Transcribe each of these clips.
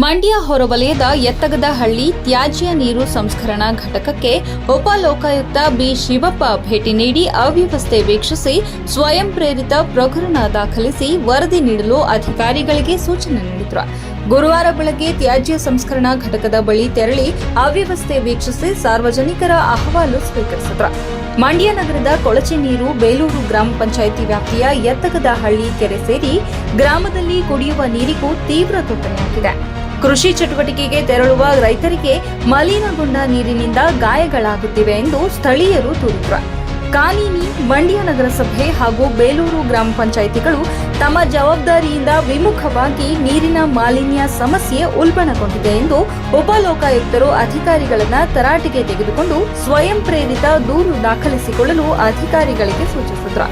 ಮಂಡ್ಯ ಹೊರವಲಯದ ಎತ್ತಗದಹಳ್ಳಿ ತ್ಯಾಜ್ಯ ನೀರು ಸಂಸ್ಕರಣಾ ಘಟಕಕ್ಕೆ ಉಪಲೋಕಾಯುಕ್ತ ಬಿ ಶಿವಪ್ಪ ಭೇಟಿ ನೀಡಿ ಅವ್ಯವಸ್ಥೆ ವೀಕ್ಷಿಸಿ ಸ್ವಯಂ ಪ್ರೇರಿತ ಪ್ರಕರಣ ದಾಖಲಿಸಿ ವರದಿ ನೀಡಲು ಅಧಿಕಾರಿಗಳಿಗೆ ಸೂಚನೆ ನೀಡಿದರು. ಗುರುವಾರ ಬೆಳಗ್ಗೆ ತ್ಯಾಜ್ಯ ಸಂಸ್ಕರಣಾ ಘಟಕದ ಬಳಿ ತೆರಳಿ ಅವ್ಯವಸ್ಥೆ ವೀಕ್ಷಿಸಿ ಸಾರ್ವಜನಿಕರ ಅಹವಾಲು ಸ್ವೀಕರಿಸಿದರು. ಮಂಡ್ಯ ನಗರದ ಕೊಳಚೆ ನೀರು ಬೇಲೂರು ಗ್ರಾಮ ಪಂಚಾಯಿತಿ ವ್ಯಾಪ್ತಿಯ ಎತ್ತಗದ ಹಳ್ಳಿ ಕೆರೆ ಸೇರಿ ಗ್ರಾಮದಲ್ಲಿ ಕುಡಿಯುವ ನೀರಿಗೂ ತೀವ್ರ ತೊಂದರೆಯಾಗಿದೆ. ಕೃಷಿ ಚಟುವಟಿಕೆಗೆ ತೆರಳುವ ರೈತರಿಗೆ ಮಲಿನಗೊಂಡ ನೀರಿನಿಂದ ಗಾಯಗಳಾಗುತ್ತಿವೆ ಎಂದು ಸ್ಥಳೀಯರು ದೂರಿದ್ರು. ಕಾನೀನಿ ಮಂಡ್ಯ ನಗರಸಭೆ ಹಾಗೂ ಬೇಲೂರು ಗ್ರಾಮ ಪಂಚಾಯಿತಿಗಳು ತಮ್ಮ ಜವಾಬ್ದಾರಿಯಿಂದ ವಿಮುಖವಾಗಿ ನೀರಿನ ಮಾಲಿನ್ಯ ಸಮಸ್ಯೆ ಉಲ್ಬಣಗೊಂಡಿದೆ ಎಂದು ಉಪಲೋಕಾಯುಕ್ತರು ಅಧಿಕಾರಿಗಳನ್ನು ತರಾಟೆಗೆ ತೆಗೆದುಕೊಂಡು ಸ್ವಯಂ ಪ್ರೇರಿತ ದೂರು ದಾಖಲಿಸಿಕೊಳ್ಳಲು ಅಧಿಕಾರಿಗಳಿಗೆ ಸೂಚಿಸಿದ್ರು.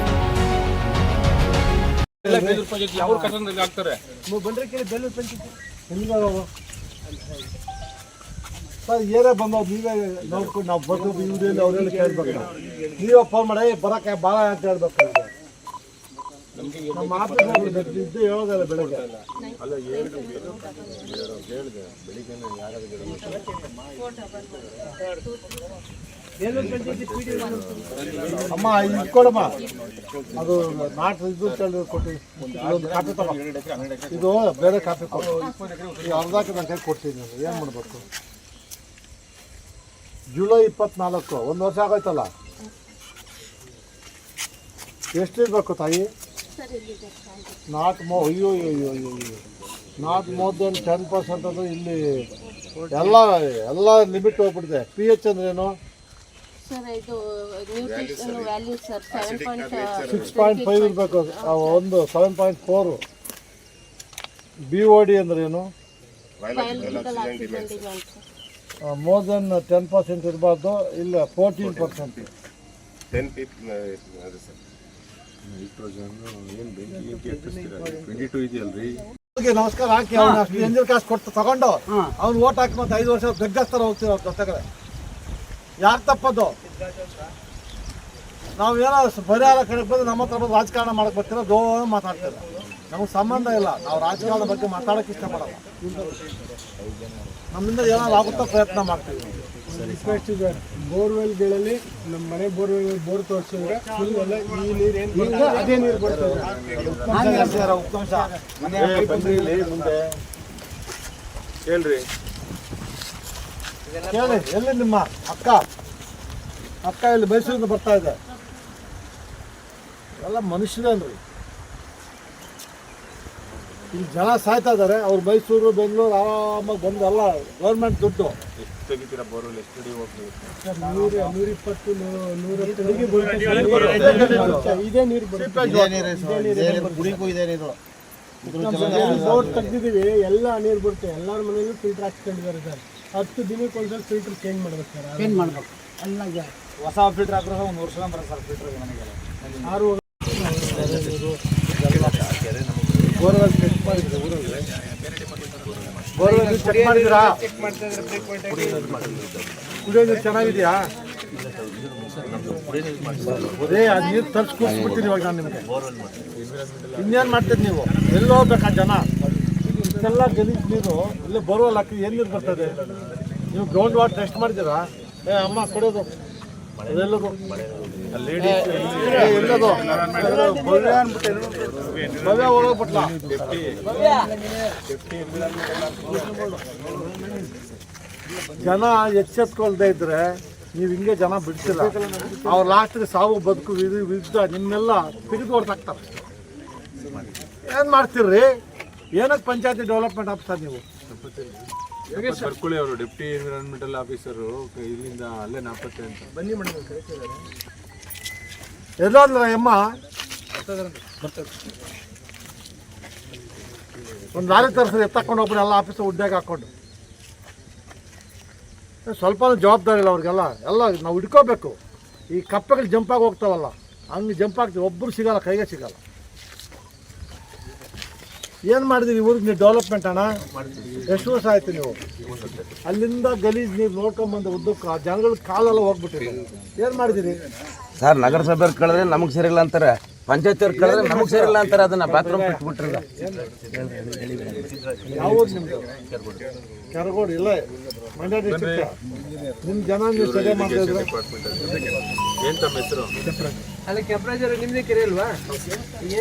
ಬಂದ್ರೆ ಕೇಳಿ ಬೆಲ್ಲೂರು ಪಂಚಾಯತಿ ಹೆಂಗಾಗವು ಸರ್ ಏನೇ ಬಂದವ್ ನೀವೇ ನೋಡ್ಕೊಂಡು ನಾವು ಬರ್ತೀವಿ ಇವ್ರಲ್ಲಿ ಅವರೆಲ್ಲ ಕೇಳ್ಬೇಕು ನಾವು. ನೀವೇ ಫೋನ್ ಮಾಡಿ ಬರಕ್ಕೆ ಭಾಳ ಅಂತ ಹೇಳ್ಬೇಕು ನಮ್ಗೆ. ನಮ್ಮ ಆಫೀಸ್ ಇದ್ದು ಹೇಳೋದಲ್ಲ ಬೆಳಗ್ಗೆ. ಅಮ್ಮ ಇಟ್ಕೊಡಮ್ಮ ಕೊಡಮ್ಮ ಅದು ನಾಟ್ ಇದು ತಳ್ಳಿ ಕೊಟ್ಟು. ಕಾಫಿ ತಗೋ. ಇದು ಬೇರೆ ಕಾಫಿ ಕೊಡು. ಈ ಅರ್ಧಕ್ಕೆ ನಾನು ಕೈ ಕೊಡ್ತೀನಿ ಏನು ಮಾಡಬೇಕು? ಜುಲೈ ಇಪ್ಪತ್ನಾಲ್ಕು, ಒಂದು ವರ್ಷ ಆಗೋಯ್ತಲ್ಲ? ಎಷ್ಟಿರಬೇಕು ತಾಯಿ? ನಾಟ್ ಮೋ ಅಯ್ಯೋ ಅಯ್ಯೋ ಅಯ್ಯೋ ಅಯ್ಯೋ. Not more than ten percent ಅದು ಇಲ್ಲಿ ಎಲ್ಲ ಎಲ್ಲ ಲಿಮಿಟ್ ಹೋಗ್ಬಿಟ್ಟಿದೆ. ಪಿ ಎಚ್ ಅಂದ್ರೇನು? ಸರ್ ಇದು nutrition value sir seven point six point five ಇರಬೇಕು. ಒಂದು seven point four B O D ಅಂದ್ರೇನು ಮೋರ್ ದೆನ್ ಟೆನ್ ಪರ್ಸೆಂಟ್ ಇರಬಾರ್ದು ಇಲ್ಲ ಫೋರ್ಟೀನ್ ಪರ್ಸೆಂಟ್ ಟೆನ್ ನಮಸ್ಕಾರ ಹಾಕಿ ಅವ್ನು ಅಷ್ಟು ಎಂಜಿನ್ ಕಾಸು ಕೊಟ್ಟು ತಗೊಂಡು ಅವ್ನು ಓಟ್ ಹಾಕಿ ಮತ್ತೆ ಐದು ವರ್ಷ ಬೆಗ್ಗಸ್ತಾರ ಹೋಗ್ತಿರೋ ಅವ್ರ ಜೊತೆಗಡೆ ಯಾರು ತಪ್ಪದು? ನಾವು ಏನೋ ಪರಿಹಾರ ಕಡೆ ಬಂದು ನಮ್ಮ ಹತ್ರ ಬಂದು ರಾಜಕಾರಣ ಮಾಡಕ್ ಬರ್ತೀರ? ದೋ ಮಾತಾಡ್ತೀರ? ನಮಗೆ ಸಂಬಂಧ ಇಲ್ಲ. ನಾವು ರಾಜಕಾರಣದ ಬಗ್ಗೆ ಮಾತಾಡಕ್ಕೆ ಇಷ್ಟಪಡಲ್ಲ. ನಮ್ಮಿಂದ ಏನಾದ್ರು ಆಗುತ್ತೋ ಪ್ರಯತ್ನ ಮಾಡ್ತೀವಿ. ರಿಕ್ವೆಸ್ಟ್ ಇದೆ ಬೋರ್ವೆಲ್ಗಳಲ್ಲಿ ನಮ್ಮ ಮನೆ ಬೋರ್ವೆಲ್ ಬೋರ್ ತೋರಿಸಿದ್ರೆ ಫುಲ್ ಎಲ್ಲ ಈ ನೀರು ಏನು ಅದೇ ನೀರು ಬರ್ತದೆ ಉತ್ತಂಶ ಮುಂದೆ. ಹೇಳ್ರಿ. ಕೇಳಿ ಎಲ್ಲಿ ನಿಮ್ಮ ಅಕ್ಕ ಅಕ್ಕ ಇಲ್ಲಿ ಮೈಸೂರಿಂದ ಬರ್ತಾ ಇದೆ. ಎಲ್ಲ ಮನುಷ್ಯರಲ್ರಿ ಇಲ್ಲಿ ಜನ ಸಾಯ್ತಾ ಇದ್ದಾರೆ ಅವ್ರು ಮೈಸೂರು ಬೆಂಗಳೂರು ಆರಾಮಾಗಿ ಬಂದು ಎಲ್ಲ ಗೌರ್ಮೆಂಟ್ ದುಡ್ಡು. ಬೋರ್ವೆಲ್? ಎಷ್ಟು ಅಡಿ ಹೋಗ್ತೀವಿ ನೂರಿಪ್ಪತ್ತು. ಇದೇ ನೀರು ತೆಗ್ದಿದ್ದೀವಿ ಎಲ್ಲ ನೀರು ಬರುತ್ತೆ. ಎಲ್ಲರ ಮನೆಯಲ್ಲೂ ಫಿಲ್ಟರ್ ಹಾಕ್ಸ್ಕೊಂಡಿದ್ದಾರೆ ಸರ್. ಹತ್ತು ದಿನಕ್ಕೆ ಒಂದ್ಸಲ ಫಿಲ್ಟರ್ ಚೇಂಜ್ ಮಾಡ್ಬೇಕು ಸರ್. ಚೇಂಜ್ ಮಾಡ್ಬೇಕು. ಎಲ್ಲ ಹೊಸ ಫಿಲ್ಟರ್ ಹಾಕಿದ್ರೆ ಒಂದು ವರ್ಷ ಬರ ಸರ್ ಫಿಲ್ಟರ್ ಮನೆಗೆಲ್ಲ. ಆರು ಬೋರ್ವೆಲ್ ಚೆಕ್ ಮಾಡಿದ್ರೆ ಊರಲ್ಲಿ. ಬೋರ್ವೆಲ್ ಚೆಕ್ ಮಾಡಿದ್ರಾ? ಕುಡಿಯೋ ನೀರು ಚೆನ್ನಾಗಿದೆಯಾ? ಅದೇ ಅದು ನೀರು ತರ್ಸಿ ಕೂರಿಸ್ಬಿಡ್ತೀನಿ ಇವಾಗ ನಾನು ನಿಮಗೆ. ಇನ್ನೇನು ಮಾಡ್ತೀರಿ ನೀವು? ಎಲ್ಲೋ ಬೇಕಾ ಜನ? ಇಷ್ಟೆಲ್ಲ ಗಲೀಜ್ ನೀರು ಇಲ್ಲಿ ಬರೋಲ್ಲ ಹಾಕಿ ಏನು ನೀರು ಬರ್ತದೆ? ನೀವು ಗ್ರೌಂಡ್ ವಾಟರ್ ಟೆಸ್ಟ್ ಮಾಡಿದ್ದೀರಾ? ಏ ಅಮ್ಮ ಕೊಡೋದು. ಎಲ್ಲದು. ಭವ್ಯ ಜನ ಎಚ್ಚೆತ್ಕೊಳ್ದೇ ಇದ್ರೆ ನೀವು ಹಿಂಗೆ ಜನ ಬಿಡ್ತಿಲ್ಲ. ಅವ್ರ ಲಾಸ್ಟ್ಗೆ ಸಾವು ಬದುಕು ವಿರು- ವಿರುದ್ಧ ನಿಮ್ಮೆಲ್ಲ ತಿರುಗಿ ಹೊಡ್ತಾಕ್ತಾರ ಏನು ಮಾಡ್ತೀರ್ರಿ? ಏನಕ್ಕೆ ಪಂಚಾಯತಿ ಡೆವಲಪ್ಮೆಂಟ್ ಆಫೀಸರ್ ನೀವು? ಬರ್ಕೊಳ್ಳಿ ಅವರು ಡೆಪ್ಟಿ ಎನ್ವಿರಾನ್ಮೆಂಟಲ್ ಆಫೀಸರು ಇಲ್ಲಿಂದ ಅಲ್ಲೇ ನಾಪತ್ತೆ ಅಂತ. ಬನ್ನಿ ಎಲ್ಲೋದ್ಲ ಅಮ್ಮ ಒಂದು ಲಾರಿ ತರ್ಸಿದ್ರೆ ಎತ್ತಕೊಂಡು ಹೋಗ್ಬಿಡಿ ಎಲ್ಲ ಆಫೀಸ್ ಉಡ್ಡಾಗ ಹಾಕೊಂಡು ಸ್ವಲ್ಪ ಜವಾಬ್ದಾರಿ ಇಲ್ಲ ಅವ್ರಿಗೆಲ್ಲ. ಎಲ್ಲ ನಾವು ಹಿಡ್ಕೋಬೇಕು. ಈ ಕಪ್ಪೆಗಳು ಜಂಪಾಗಿ ಹೋಗ್ತಾವಲ್ಲ ಹಂಗೆ ಜಂಪ್ ಆಗ್ತೀವಿ ಒಬ್ಬರು ಸಿಗಲ್ಲ ಕೈಗೆ ಸಿಗಲ್ಲ. ಏನು ಮಾಡಿದಿರಿ ಊರಿಗೆ ನೀವು ಡೆವಲಪ್ಮೆಂಟ್ ಅಣ್ಣ? ಎಷ್ಟು ವರ್ಷ ಆಯ್ತು ನೀವು? ಅಲ್ಲಿಂದ ಗಲೀಜ್ ನೀವು ನೋಡ್ಕೊಂಬಂದು ಉದ್ದಕ್ಕೆ ಆ ಜನಗಳ ಕಾಲೆಲ್ಲ ಹೋಗ್ಬಿಟ್ಟಿದೆ ಏನು ಮಾಡಿದಿರಿ? ಸರ್ ನಗರಸಭೆಯವ್ರು ಕೇಳಿದ್ರೆ ನಮಗೆ ಸರಿಯಿಲ್ಲ ಅಂತಾರೆ. ಪಂಚಾಯತ್ ಅವ್ರು ಕಳೆದ್ರೆ ನಮಗೆ ಸೇರಿಲ್ಲ ಅಂತಾರೆ. ಅದನ್ನ ಬಾತ್ರೂಮ್ ಬಿಟ್ಬಿಟ್ರದ ಯಾವ ಊರು ನಿಮ್ದು? ಕೆರಗೋಡು. ಇಲ್ಲ. ಮಂಡ್ಯ ಡಿಸ್ಟ್ರಿಕ್ಟ್ ನಿಮ್ಮ ಜನ ನೀವು ಸರಿ ಮಾಡ್ತಾ ಇದ್ರೆ? ಡಿಪಾರ್ಟ್ಮೆಂಟ್ ತಮ್ಮ ಹೆಸರು? ಅಲ್ಲಿ ಕೆಂಪರಾಜರು ನಿಮ್ದೇ ಕೆರೆ ಅಲ್ವಾ?